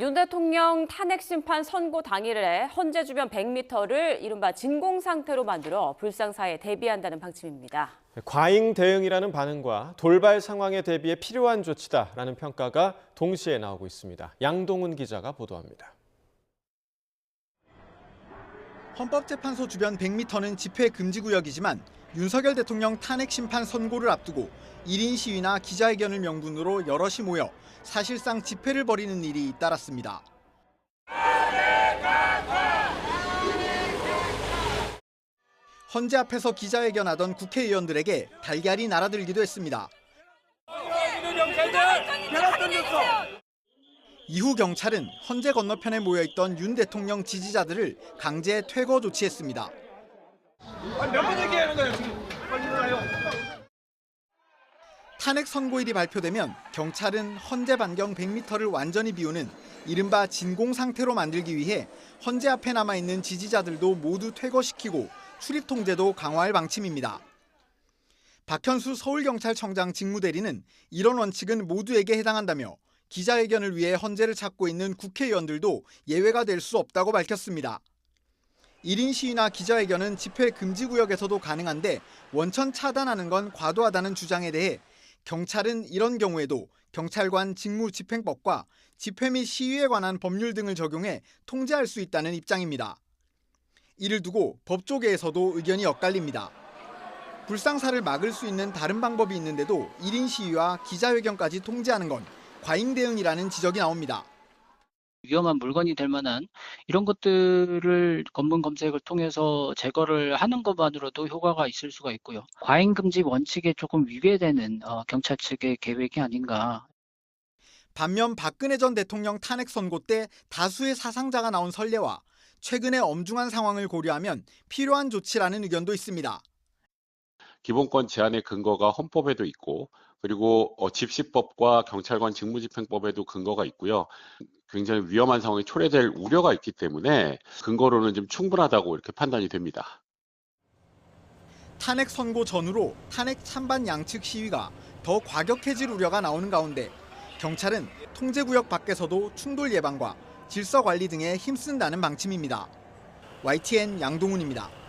윤 대통령 탄핵 심판 선고 당일에 헌재 주변 100m를 이른바 진공 상태로 만들어 불상사에 대비한다는 방침입니다. 과잉 대응이라는 반응과 돌발 상황에 대비해 필요한 조치다라는 평가가 동시에 나오고 있습니다. 양동훈 기자가 보도합니다. 헌법재판소 주변 100m는 집회 금지 구역이지만 윤석열 대통령 탄핵 심판 선고를 앞두고 1인 시위나 기자회견을 명분으로 여럿이 모여 사실상 집회를 벌이는 일이 잇따랐습니다. 헌재 앞에서 기자회견하던 국회의원들에게 달걀이 날아들기도 했습니다. 이후 경찰은 헌재 건너편에 모여있던 윤 대통령 지지자들을 강제 퇴거 조치했습니다. 몇번 얘기하는 거예요 지금 빨리 일어나요 탄핵 선고일이 발표되면 경찰은 헌재 반경 100m를 완전히 비우는 이른바 진공 상태로 만들기 위해 헌재 앞에 남아 있는 지지자들도 모두 퇴거시키고 출입 통제도 강화할 방침입니다. 박현수 서울경찰청장 직무대리는 이런 원칙은 모두에게 해당한다며 기자회견을 위해 헌재를 찾고 있는 국회의원들도 예외가 될 수 없다고 밝혔습니다. 1인 시위나 기자회견은 집회 금지 구역에서도 가능한데 원천 차단하는 건 과도하다는 주장에 대해 경찰은 이런 경우에도 경찰관 직무 집행법과 집회 및 시위에 관한 법률 등을 적용해 통제할 수 있다는 입장입니다. 이를 두고 법조계에서도 의견이 엇갈립니다. 불상사를 막을 수 있는 다른 방법이 있는데도 1인 시위와 기자회견까지 통제하는 건 과잉 대응이라는 지적이 나옵니다. 위험한 물건이 될 만한 이런 것들을 검문 검색을 통해서 제거를 하는 것만으로도 효과가 있을 수가 있고요. 과잉 금지 원칙에 조금 위배되는 어, 경찰 측의 계획이 아닌가 반면 박근혜 전 대통령 탄핵 선고 때 다수의 사상자가 나온 선례와 최근의 엄중한 상황을 고려하면 필요한 조치라는 의견도 있습니다. 기본권 제한의 근거가 헌법에도 있고 그리고 어, 집시법과 경찰관 직무집행법에도 근거가 있고요. 굉장히 위험한 상황이 초래될 우려가 있기 때문에 근거로는 좀 충분하다고 이렇게 판단이 됩니다. 탄핵 선고 전후로 탄핵 찬반 양측 시위가 더 과격해질 우려가 나오는 가운데 경찰은 통제구역 밖에서도 충돌 예방과 질서 관리 등에 힘쓴다는 방침입니다. YTN 양동훈입니다.